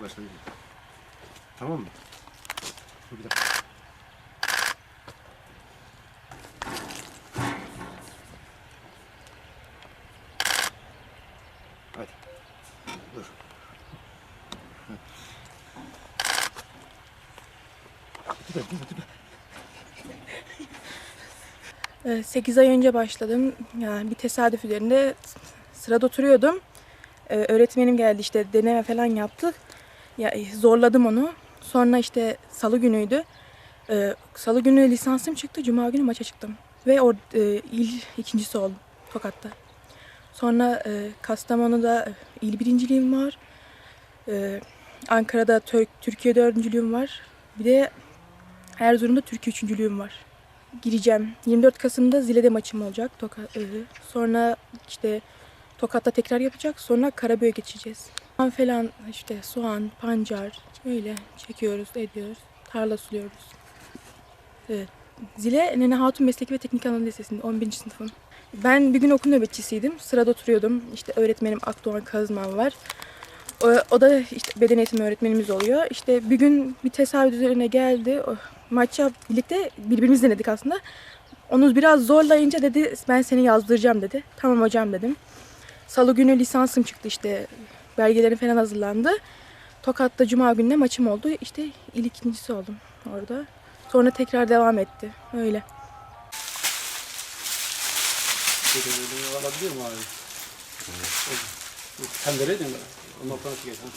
başladı. Tamam mı? Dur bir dakika. Hadi. Dur. Tüpe, tüpe, tüpe. 8 ay önce başladım. Yani bir tesadüf üzerinde sırada oturuyordum. Ee, Öğretmenim geldi işte deneme falan yaptık. Ya e, zorladım onu. Sonra işte salı günüydü. Ee, Salı günü lisansım çıktı. Cuma günü maça çıktım. Ve or, e, il ikincisi oldum Tokat'ta. Sonra e, Kastamonu'da e, il birinciliğim var. Ee, Ankara'da Tür- Türkiye dördüncülüğüm var. Bir de Erzurum'da Türkiye üçüncülüğüm var gireceğim. 24 Kasım'da Zile'de maçım olacak. Tokat, e, sonra işte Tokat'ta tekrar yapacak. Sonra Karabük'e geçeceğiz. Falan işte soğan, pancar öyle çekiyoruz, ediyoruz. Tarla suluyoruz. Evet. Zile Nene Hatun Mesleki ve Teknik Anadolu Lisesi'nde 11. sınıfım. Ben bir gün okul nöbetçisiydim. Sırada oturuyordum. İşte öğretmenim Akdoğan Kazman var. O, o da işte beden eğitimi öğretmenimiz oluyor. İşte bir gün bir tesadüf üzerine geldi. O, maça birlikte birbirimizi denedik aslında. Onu biraz zorlayınca dedi ben seni yazdıracağım dedi. Tamam hocam dedim. Salı günü lisansım çıktı işte. Belgelerim falan hazırlandı. Tokat'ta cuma gününe maçım oldu. İşte il ikincisi oldum orada. Sonra tekrar devam etti. Öyle. Alabiliyor mu abi? Evet. Sen vereydin mi? Ondan sonra çıkacağım.